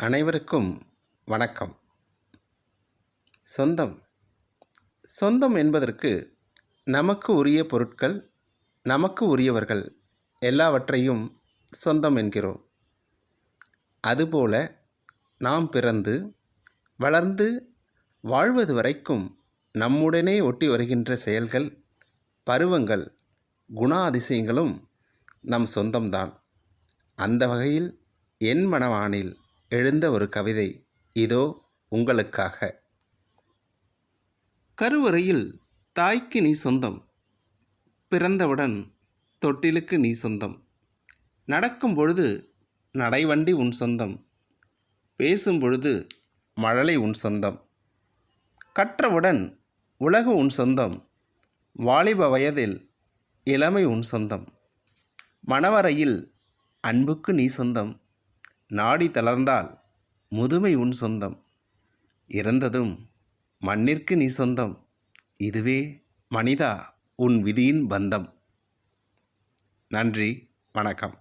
அனைவருக்கும் வணக்கம். சொந்தம். சொந்தம் என்பதற்கு நமக்கு உரிய பொருட்கள் நமக்கு உரியவர்கள் எல்லாவற்றையும் சொந்தம் என்கிறோம். அதுபோல நாம் பிறந்து வளர்ந்து வாழ்வது வரைக்கும் நம்முடனே ஒட்டி வருகின்ற செயல்கள் பருவங்கள் குணாதிசயங்களும் நம் சொந்தம்தான். அந்த வகையில் என் மனவானில் எழுந்த ஒரு கவிதை இதோ உங்களுக்காக. கருவறையில் தாய்க்கு நீ சொந்தம் பிறந்தவுடன் தொட்டிலுக்கு நீ சொந்தம். நடக்கும் பொழுது நடைவண்டி உன் சொந்தம் பேசும் பொழுது மழலை உன் சொந்தம். கற்றவுடன் உலகு உன் சொந்தம் வாலிப வயதில் இளமை உன் சொந்தம். மணவரையில் அன்புக்கு நீ சொந்தம். நாடி தளர்ந்தால் முதுமை உன் சொந்தம். இறந்ததும் மண்ணிற்கு நீ சொந்தம். இதுவே மனிதா உன் விதியின் பந்தம். நன்றி வணக்கம்.